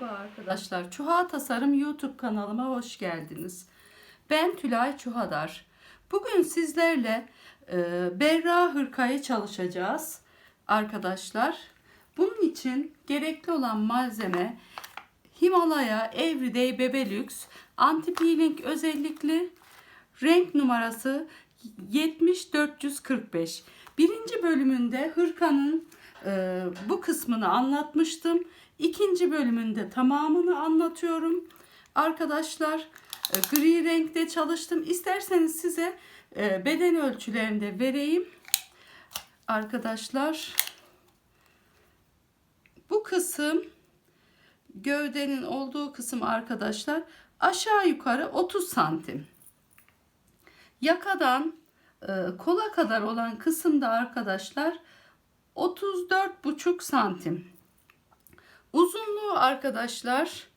Merhaba arkadaşlar. Çuha Tasarım YouTube kanalıma hoş geldiniz. Ben Tülay Çuhadar. Bugün sizlerle e, berra hırkayı çalışacağız arkadaşlar. Bunun için gerekli olan malzeme Himalaya Everyday Bebelux anti peeling özellikli renk numarası 70445. Birinci bölümünde hırkanın e, bu kısmını anlatmıştım. İkinci bölümünde tamamını anlatıyorum. Arkadaşlar e, gri renkte çalıştım. İsterseniz size e, beden ölçülerini de vereyim. Arkadaşlar bu kısım gövdenin olduğu kısım arkadaşlar aşağı yukarı 30 santim. Yakadan e, kola kadar olan kısımda arkadaşlar 34,5 santim. Uzunluğu arkadaşlar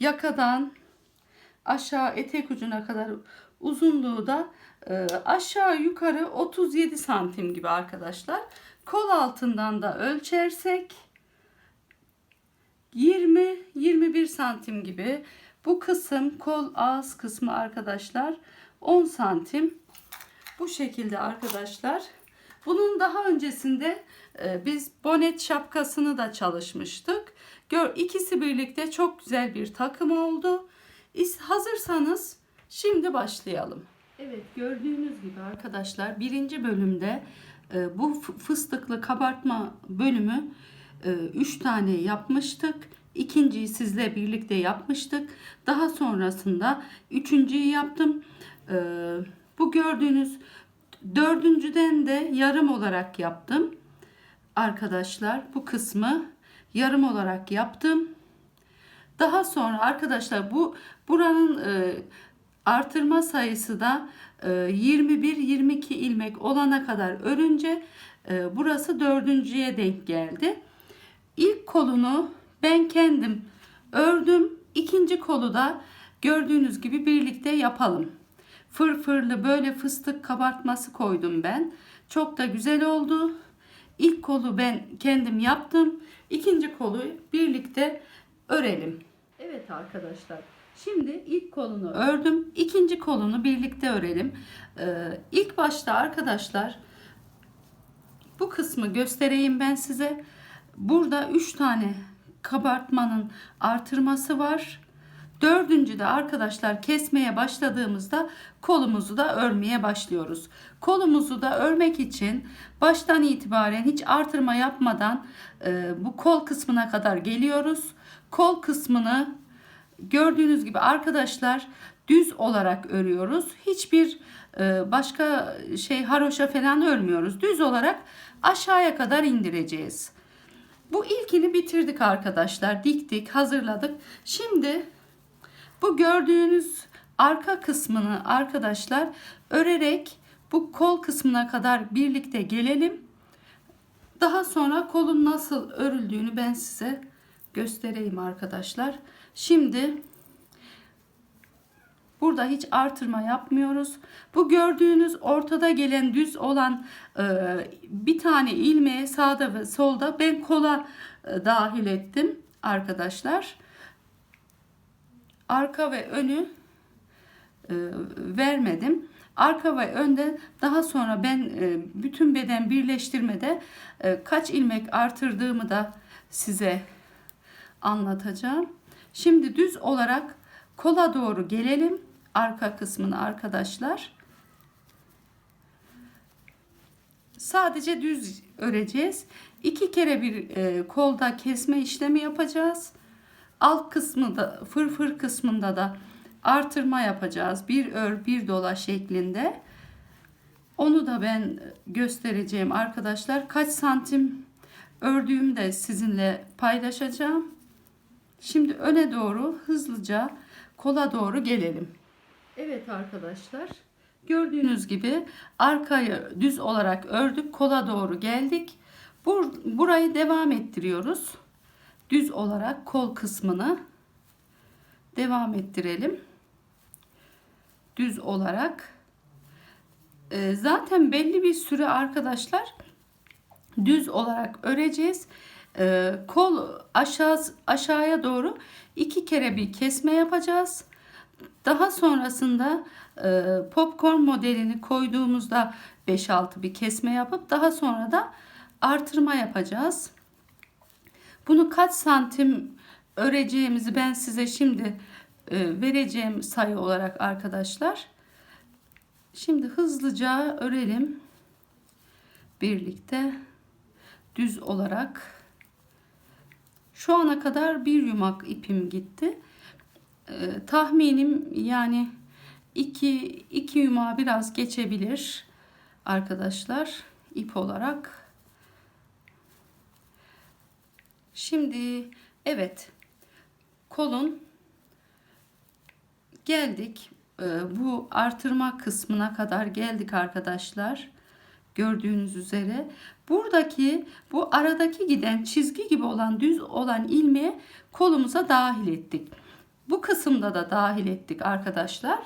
yakadan aşağı etek ucuna kadar uzunluğu da e, aşağı yukarı 37 santim gibi arkadaşlar. Kol altından da ölçersek 20-21 santim gibi. Bu kısım kol ağız kısmı arkadaşlar 10 santim. Bu şekilde arkadaşlar. Bunun daha öncesinde e, biz bonet şapkasını da çalışmıştık. Gör ikisi birlikte çok güzel bir takım oldu. Hazırsanız şimdi başlayalım. Evet gördüğünüz gibi arkadaşlar birinci bölümde e, bu fıstıklı kabartma bölümü 3 tane yapmıştık. İkinciyi sizle birlikte yapmıştık. Daha sonrasında üçüncüyü yaptım. E, bu gördüğünüz dördüncüden de yarım olarak yaptım. Arkadaşlar bu kısmı yarım olarak yaptım. Daha sonra arkadaşlar bu buranın e, artırma sayısı da e, 21-22 ilmek olana kadar örünce e, burası dördüncüye denk geldi. İlk kolunu ben kendim ördüm. İkinci kolu da gördüğünüz gibi birlikte yapalım. Fırfırlı böyle fıstık kabartması koydum ben. Çok da güzel oldu. İlk kolu ben kendim yaptım. İkinci kolu birlikte örelim. Evet arkadaşlar. Şimdi ilk kolunu ördüm. İkinci kolunu birlikte örelim. Ee, ilk başta arkadaşlar bu kısmı göstereyim ben size. Burada 3 tane kabartmanın artırması var. Dördüncü de arkadaşlar kesmeye başladığımızda kolumuzu da örmeye başlıyoruz. Kolumuzu da örmek için baştan itibaren hiç artırma yapmadan e, bu kol kısmına kadar geliyoruz. Kol kısmını gördüğünüz gibi arkadaşlar düz olarak örüyoruz. Hiçbir e, başka şey haroşa falan örmüyoruz. Düz olarak aşağıya kadar indireceğiz. Bu ilkini bitirdik arkadaşlar. Diktik, hazırladık. Şimdi bu gördüğünüz arka kısmını arkadaşlar örerek bu kol kısmına kadar birlikte gelelim. Daha sonra kolun nasıl örüldüğünü ben size göstereyim arkadaşlar. Şimdi burada hiç artırma yapmıyoruz. Bu gördüğünüz ortada gelen düz olan e, bir tane ilmeği sağda ve solda ben kola e, dahil ettim arkadaşlar arka ve önü e, vermedim. Arka ve önde daha sonra ben e, bütün beden birleştirmede e, kaç ilmek artırdığımı da size anlatacağım. Şimdi düz olarak kola doğru gelelim. Arka kısmını arkadaşlar. Sadece düz öreceğiz. İki kere bir e, kolda kesme işlemi yapacağız. Alt kısmında fırfır kısmında da artırma yapacağız. Bir ör bir dola şeklinde. Onu da ben göstereceğim arkadaşlar. Kaç santim ördüğümü de sizinle paylaşacağım. Şimdi öne doğru hızlıca kola doğru gelelim. Evet arkadaşlar. Gördüğünüz gibi arkayı düz olarak ördük. Kola doğru geldik. Bur burayı devam ettiriyoruz düz olarak kol kısmını devam ettirelim. Düz olarak. Ee, zaten belli bir süre arkadaşlar düz olarak öreceğiz. e, kol aşağı aşağıya doğru iki kere bir kesme yapacağız. Daha sonrasında e, popcorn modelini koyduğumuzda 5-6 bir kesme yapıp daha sonra da artırma yapacağız. Bunu kaç santim öreceğimizi ben size şimdi e, vereceğim sayı olarak arkadaşlar. Şimdi hızlıca örelim. Birlikte düz olarak. Şu ana kadar bir yumak ipim gitti. Ee, tahminim yani iki, iki yumağı biraz geçebilir arkadaşlar ip olarak. Şimdi evet kolun geldik. Ee, bu artırma kısmına kadar geldik arkadaşlar. Gördüğünüz üzere buradaki bu aradaki giden çizgi gibi olan düz olan ilmeği kolumuza dahil ettik. Bu kısımda da dahil ettik arkadaşlar.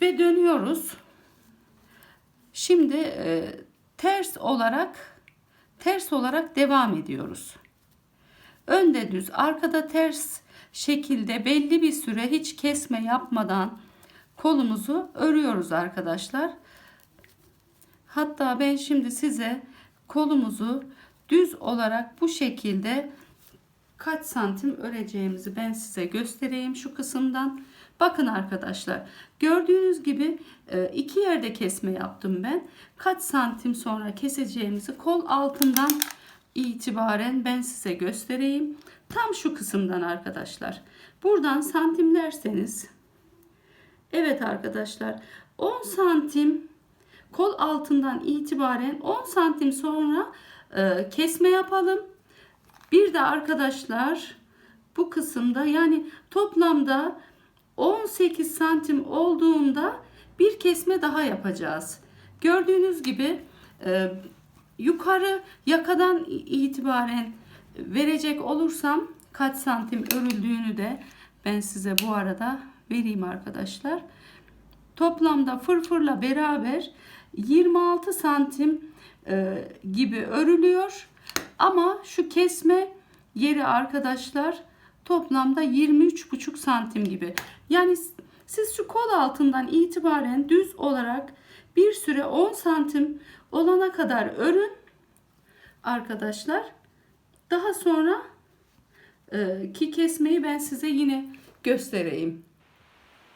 Ve dönüyoruz. Şimdi e, ters olarak ters olarak devam ediyoruz. Önde düz, arkada ters şekilde belli bir süre hiç kesme yapmadan kolumuzu örüyoruz arkadaşlar. Hatta ben şimdi size kolumuzu düz olarak bu şekilde kaç santim öreceğimizi ben size göstereyim şu kısımdan. Bakın arkadaşlar gördüğünüz gibi e, iki yerde kesme yaptım ben. Kaç santim sonra keseceğimizi kol altından itibaren ben size göstereyim. Tam şu kısımdan arkadaşlar. Buradan santimlerseniz evet arkadaşlar 10 santim kol altından itibaren 10 santim sonra e, kesme yapalım. Bir de arkadaşlar bu kısımda yani toplamda 18 santim olduğunda bir kesme daha yapacağız. Gördüğünüz gibi e, yukarı yakadan itibaren verecek olursam kaç santim örüldüğünü de ben size bu arada vereyim arkadaşlar. Toplamda fırfırla beraber 26 santim e, gibi örülüyor. Ama şu kesme yeri arkadaşlar toplamda 23,5 santim gibi. Yani siz şu kol altından itibaren düz olarak bir süre 10 santim olana kadar örün arkadaşlar. Daha sonra e, ki kesmeyi ben size yine göstereyim.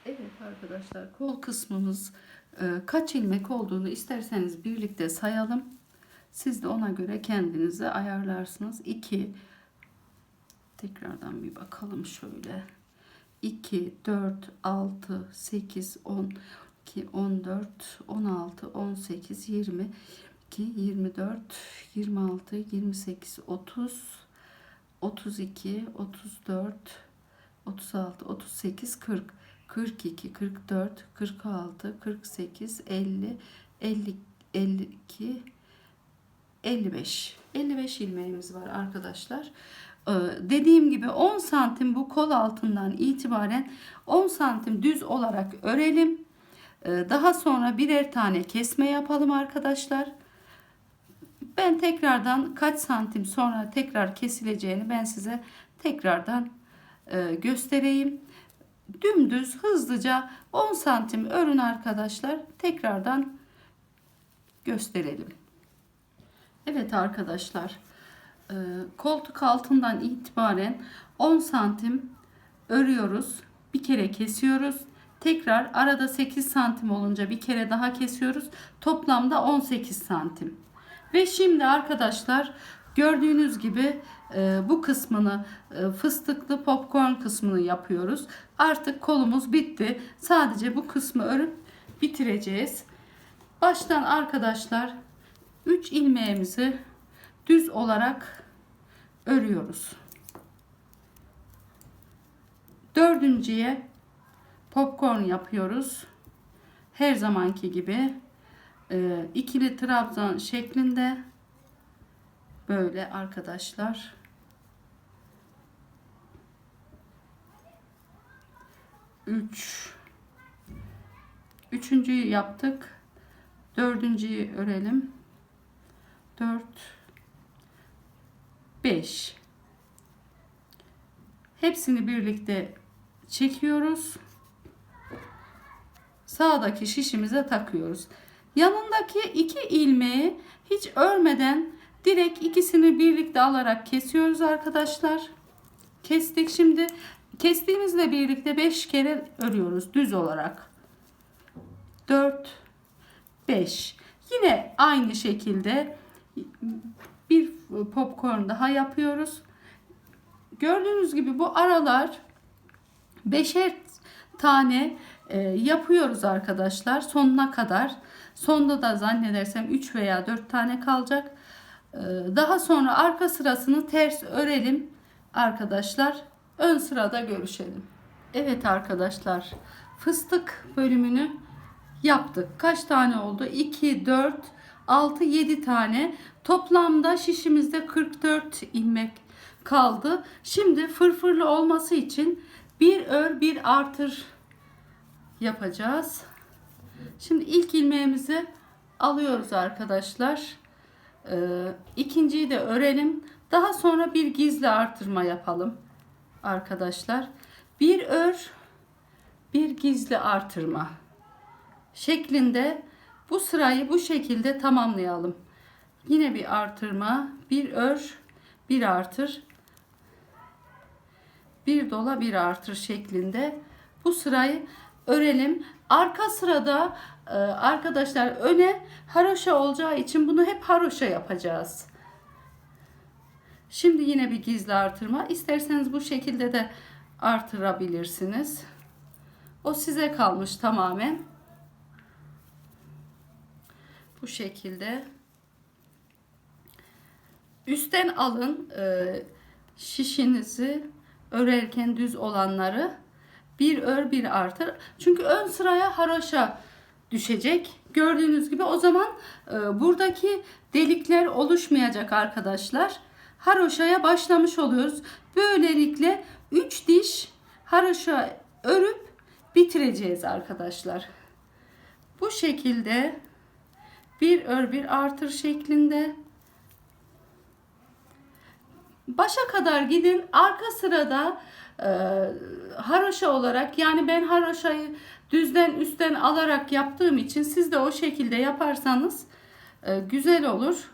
Evet arkadaşlar kol kısmımız e, kaç ilmek olduğunu isterseniz birlikte sayalım. Siz de ona göre kendinize ayarlarsınız. 2 tekrardan bir bakalım şöyle. 2, 4, 6, 8, 10, 12, 14, 16, 18, 20, 24, 26, 28, 30, 32, 34, 36, 38, 40, 42, 44, 46, 48, 50, 50, 52, 55. 55 ilmeğimiz var arkadaşlar. Ee, dediğim gibi 10 santim bu kol altından itibaren 10 santim düz olarak örelim. Ee, daha sonra birer tane kesme yapalım arkadaşlar. Ben tekrardan kaç santim sonra tekrar kesileceğini ben size tekrardan e, göstereyim. Dümdüz hızlıca 10 santim örün arkadaşlar. Tekrardan gösterelim. Evet arkadaşlar e, koltuk altından itibaren 10 santim örüyoruz. Bir kere kesiyoruz. Tekrar arada 8 santim olunca bir kere daha kesiyoruz. Toplamda 18 santim. Ve şimdi arkadaşlar gördüğünüz gibi e, bu kısmını e, fıstıklı popcorn kısmını yapıyoruz. Artık kolumuz bitti. Sadece bu kısmı örüp bitireceğiz. Baştan arkadaşlar 3 ilmeğimizi düz olarak örüyoruz. Dördüncüye popcorn yapıyoruz. Her zamanki gibi e, ikili trabzan şeklinde böyle arkadaşlar. Üç. Üçüncüyü yaptık. Dördüncüyü örelim. Dört. 5 hepsini birlikte çekiyoruz sağdaki şişimize takıyoruz. Yanındaki iki ilmeği hiç örmeden direkt ikisini birlikte alarak kesiyoruz arkadaşlar. Kestik şimdi. Kestiğimizle birlikte 5 kere örüyoruz düz olarak. 4 5 yine aynı şekilde bir popcorn daha yapıyoruz. Gördüğünüz gibi bu aralar beşer tane e, yapıyoruz arkadaşlar sonuna kadar sonda da zannedersem 3 veya 4 tane kalacak E, daha sonra arka sırasını ters örelim arkadaşlar ön sırada görüşelim evet arkadaşlar fıstık bölümünü yaptık. Kaç tane oldu? 2, 4, 6, 7 tane. Toplamda şişimizde 44 ilmek kaldı. Şimdi fırfırlı olması için bir ör bir artır yapacağız. Şimdi ilk ilmeğimizi alıyoruz arkadaşlar. Ee, ikinciyi de örelim. Daha sonra bir gizli artırma yapalım arkadaşlar. Bir ör bir gizli artırma şeklinde bu sırayı bu şekilde tamamlayalım. Yine bir artırma, bir ör, bir artır, bir dola, bir artır şeklinde bu sırayı örelim. Arka sırada e, arkadaşlar öne haroşa olacağı için bunu hep haroşa yapacağız. Şimdi yine bir gizli artırma. İsterseniz bu şekilde de artırabilirsiniz. O size kalmış tamamen. Bu şekilde. Üstten alın e, şişinizi örerken düz olanları bir ör bir artır. Çünkü ön sıraya haroşa düşecek. Gördüğünüz gibi o zaman e, buradaki delikler oluşmayacak arkadaşlar. Haroşaya başlamış oluyoruz. Böylelikle 3 diş haroşa örüp bitireceğiz arkadaşlar. Bu şekilde bir ör bir artır şeklinde başa kadar gidin arka sırada e, haroşa olarak yani ben haroşayı düzden üstten alarak yaptığım için siz de o şekilde yaparsanız e, güzel olur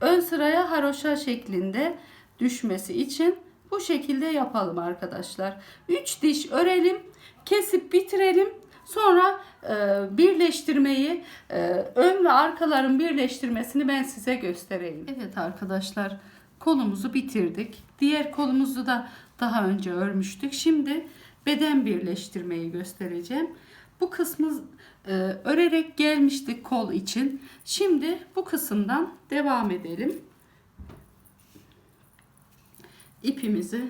ön sıraya haroşa şeklinde düşmesi için bu şekilde yapalım arkadaşlar 3 diş örelim kesip bitirelim Sonra e, birleştirmeyi, e, ön ve arkaların birleştirmesini ben size göstereyim. Evet arkadaşlar kolumuzu bitirdik. Diğer kolumuzu da daha önce örmüştük. Şimdi beden birleştirmeyi göstereceğim. Bu kısmı e, örerek gelmiştik kol için. Şimdi bu kısımdan devam edelim. İpimizi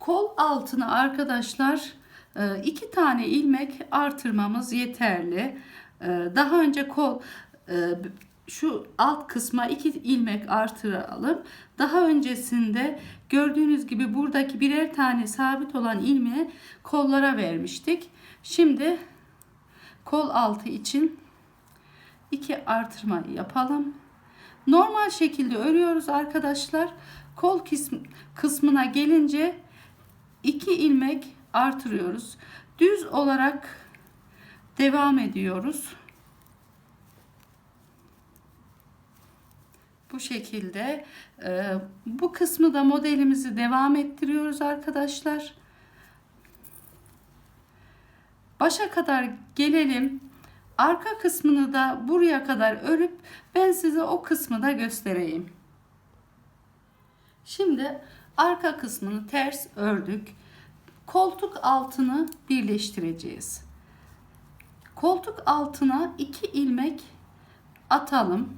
Kol altına arkadaşlar e, iki tane ilmek artırmamız yeterli. E, daha önce kol e, şu alt kısma iki ilmek artıralım. Daha öncesinde gördüğünüz gibi buradaki birer tane sabit olan ilmeği kollara vermiştik. Şimdi kol altı için iki artırma yapalım. Normal şekilde örüyoruz arkadaşlar. Kol kısmına gelince 2 ilmek artırıyoruz. Düz olarak devam ediyoruz. Bu şekilde e, bu kısmı da modelimizi devam ettiriyoruz arkadaşlar. Başa kadar gelelim. Arka kısmını da buraya kadar örüp ben size o kısmı da göstereyim. Şimdi arka kısmını ters ördük. Koltuk altını birleştireceğiz. Koltuk altına iki ilmek atalım.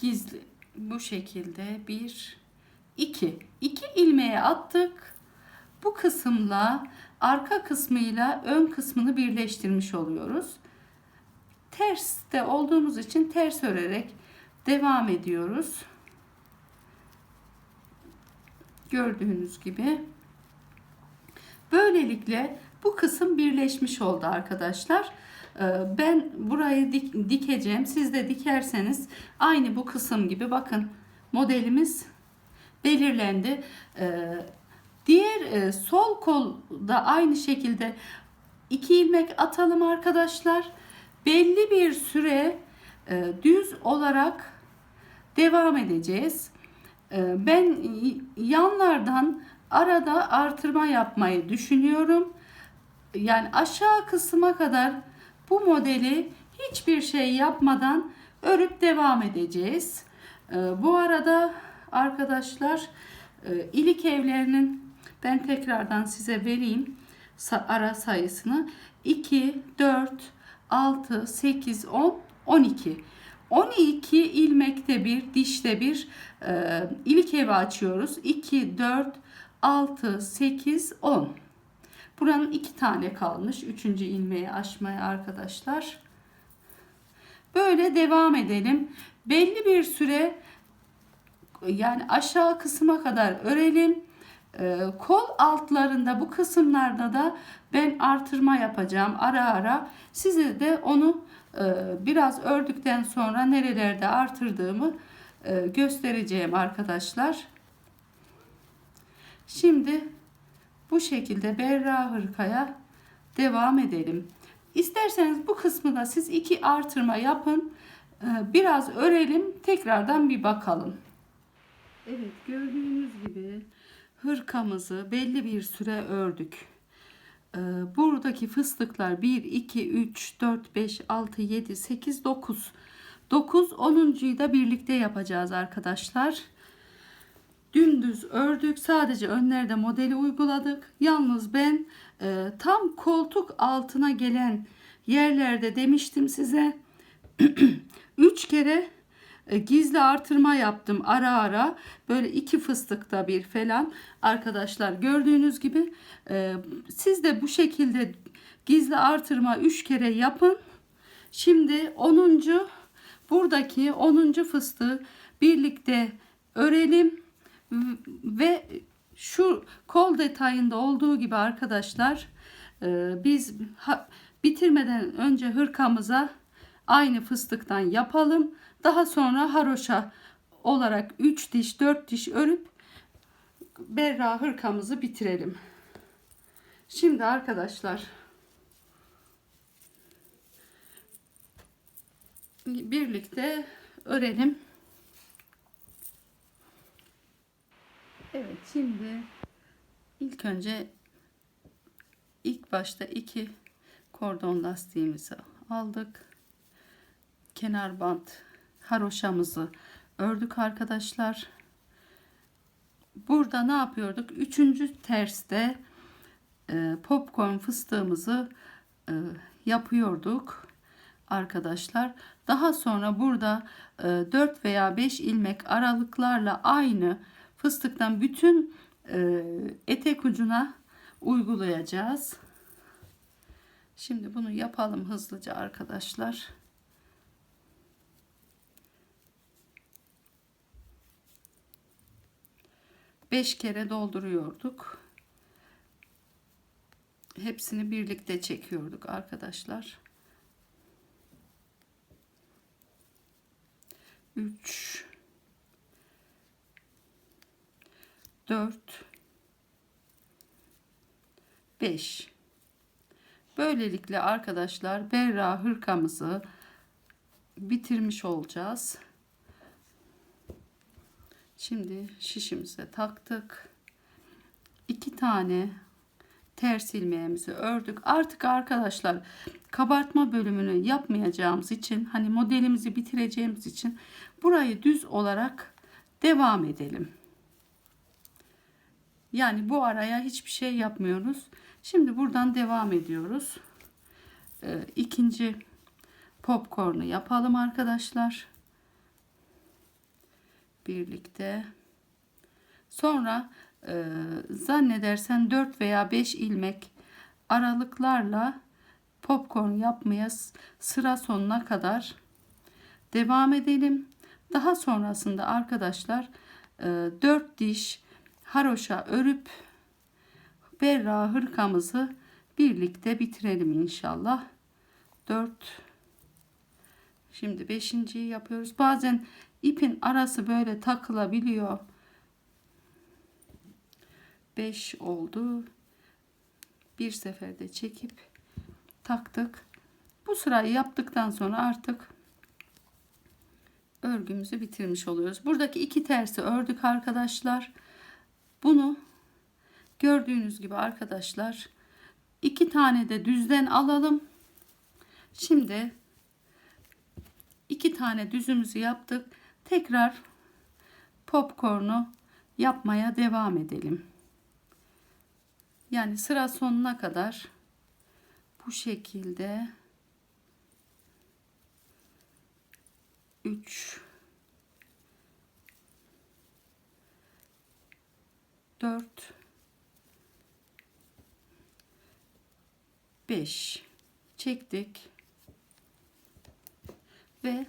Gizli bu şekilde bir iki iki ilmeğe attık. Bu kısımla arka kısmıyla ön kısmını birleştirmiş oluyoruz. Ters de olduğumuz için ters örerek devam ediyoruz. Gördüğünüz gibi. Böylelikle Bu kısım birleşmiş oldu arkadaşlar. Ee, Ben burayı dik- dikeceğim. Siz de dikerseniz aynı bu kısım gibi bakın modelimiz belirlendi. Ee, Diğer e, sol kolda aynı şekilde iki ilmek atalım arkadaşlar. Belli bir süre e, düz olarak devam edeceğiz. E, ben yanlardan arada artırma yapmayı düşünüyorum. Yani aşağı kısma kadar bu modeli hiçbir şey yapmadan örüp devam edeceğiz. E, bu arada arkadaşlar e, ilik evlerinin ben tekrardan size vereyim ara sayısını 2, 4, 6, 8, 10, 12. 12 ilmekte bir, dişte bir e, ilik evi açıyoruz. 2, 4, 6, 8, 10. Buranın iki tane kalmış. Üçüncü ilmeği açmaya arkadaşlar. Böyle devam edelim. Belli bir süre yani aşağı kısma kadar örelim. Ee, kol altlarında bu kısımlarda da ben artırma yapacağım ara ara. Size de onu e, biraz ördükten sonra nerelerde artırdığımı e, göstereceğim arkadaşlar. Şimdi bu şekilde berra hırkaya devam edelim. İsterseniz bu kısmı da siz iki artırma yapın. Ee, Biraz örelim. Tekrardan bir bakalım. Evet gördüğünüz gibi hırkamızı belli bir süre ördük. Ee, buradaki fıstıklar 1, 2, 3, 4, 5, 6, 7, 8, 9. 9, 10'uncuyu da birlikte yapacağız arkadaşlar. Dümdüz ördük. Sadece önlerde modeli uyguladık. Yalnız ben e, tam koltuk altına gelen yerlerde demiştim size. 3 kere e, gizli artırma yaptım ara ara böyle iki fıstıkta bir falan arkadaşlar gördüğünüz gibi e, siz de bu şekilde gizli artırma 3 kere yapın şimdi 10. buradaki 10. fıstığı birlikte örelim ve şu kol detayında olduğu gibi arkadaşlar e, biz bitirmeden önce hırkamıza aynı fıstıktan yapalım. Daha sonra haroşa olarak 3 diş 4 diş örüp berra hırkamızı bitirelim. Şimdi arkadaşlar birlikte örelim. Evet şimdi ilk önce ilk başta iki kordon lastiğimizi aldık. Kenar bant haroşamızı ördük arkadaşlar. Burada ne yapıyorduk? Üçüncü terste e, popcorn fıstığımızı e, yapıyorduk arkadaşlar. Daha sonra burada e, 4 veya 5 ilmek aralıklarla aynı fıstıktan bütün e, etek ucuna uygulayacağız. Şimdi bunu yapalım hızlıca arkadaşlar. Beş kere dolduruyorduk. Hepsini birlikte çekiyorduk arkadaşlar. 3 4 5 Böylelikle arkadaşlar berra hırkamızı bitirmiş olacağız. Şimdi şişimize taktık. İki tane ters ilmeğimizi ördük. Artık arkadaşlar kabartma bölümünü yapmayacağımız için hani modelimizi bitireceğimiz için burayı düz olarak devam edelim. Yani bu araya hiçbir şey yapmıyoruz. Şimdi buradan devam ediyoruz. Ee, ikinci popcornu yapalım arkadaşlar. Birlikte. Sonra e, zannedersen 4 veya 5 ilmek aralıklarla popcorn yapmaya sıra sonuna kadar devam edelim. Daha sonrasında arkadaşlar e, 4 diş haroşa örüp berra hırkamızı birlikte bitirelim inşallah. 4 Şimdi beşinciyi yapıyoruz. Bazen ipin arası böyle takılabiliyor. 5 oldu. Bir seferde çekip taktık. Bu sırayı yaptıktan sonra artık örgümüzü bitirmiş oluyoruz. Buradaki iki tersi ördük arkadaşlar. Bunu gördüğünüz gibi arkadaşlar iki tane de düzden alalım. Şimdi iki tane düzümüzü yaptık. Tekrar popcorn'u yapmaya devam edelim. Yani sıra sonuna kadar bu şekilde 3 4 5 çektik ve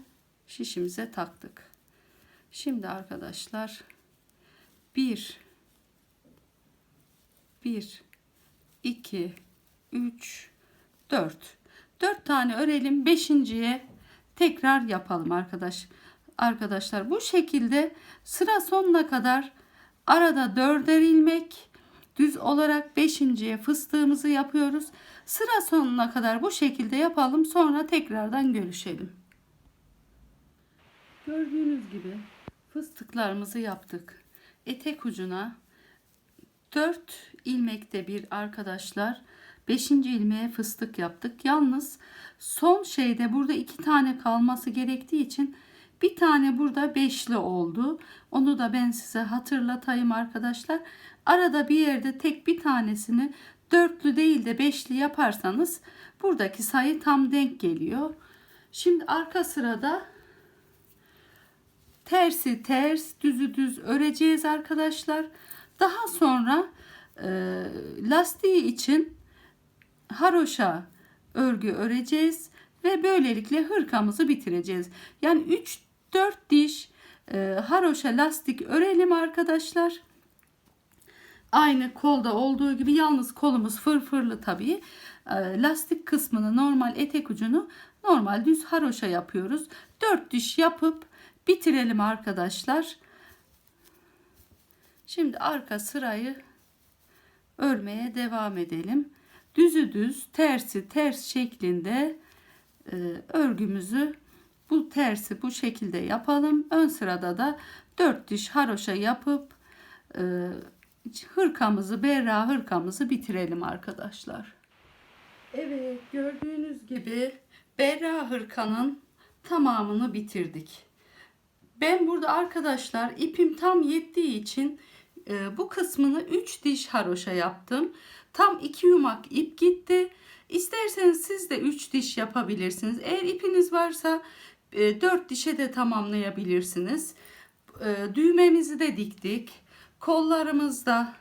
şişimize taktık. Şimdi arkadaşlar 1 1 2 3 4 4 tane örelim. Beşinciye tekrar yapalım arkadaş. Arkadaşlar bu şekilde sıra sonuna kadar arada dörder ilmek düz olarak beşinciye fıstığımızı yapıyoruz. Sıra sonuna kadar bu şekilde yapalım. Sonra tekrardan görüşelim. Gördüğünüz gibi fıstıklarımızı yaptık. Etek ucuna 4 ilmekte bir arkadaşlar 5. ilmeğe fıstık yaptık. Yalnız son şeyde burada iki tane kalması gerektiği için bir tane burada beşli oldu. Onu da ben size hatırlatayım arkadaşlar. Arada bir yerde tek bir tanesini dörtlü değil de beşli yaparsanız buradaki sayı tam denk geliyor. Şimdi arka sırada tersi ters düzü düz öreceğiz arkadaşlar. Daha sonra e, lastiği için haroşa örgü öreceğiz ve böylelikle hırkamızı bitireceğiz. Yani 3-4 diş e, haroşa lastik örelim arkadaşlar. Aynı kolda olduğu gibi yalnız kolumuz fırfırlı tabii. E, lastik kısmını normal etek ucunu normal düz haroşa yapıyoruz. 4 diş yapıp bitirelim arkadaşlar. Şimdi arka sırayı örmeye devam edelim. Düzü düz, tersi ters şeklinde e, örgümüzü bu tersi bu şekilde yapalım. Ön sırada da 4 diş haroşa yapıp e, hırkamızı, berra hırkamızı bitirelim arkadaşlar. Evet gördüğünüz gibi berra hırkanın tamamını bitirdik. Ben burada arkadaşlar ipim tam yettiği için e, bu kısmını 3 diş haroşa yaptım. Tam 2 yumak ip gitti. İsterseniz siz de 3 diş yapabilirsiniz. Eğer ipiniz varsa 4 dişe de tamamlayabilirsiniz. E, düğmemizi de diktik. Kollarımız da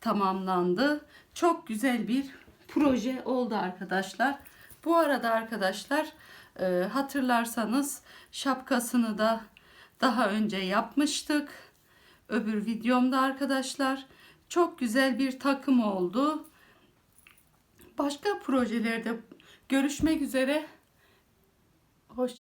tamamlandı. Çok güzel bir proje oldu arkadaşlar. Bu arada arkadaşlar e, hatırlarsanız şapkasını da daha önce yapmıştık. Öbür videomda arkadaşlar çok güzel bir takım oldu. Başka projelerde görüşmek üzere. Hoş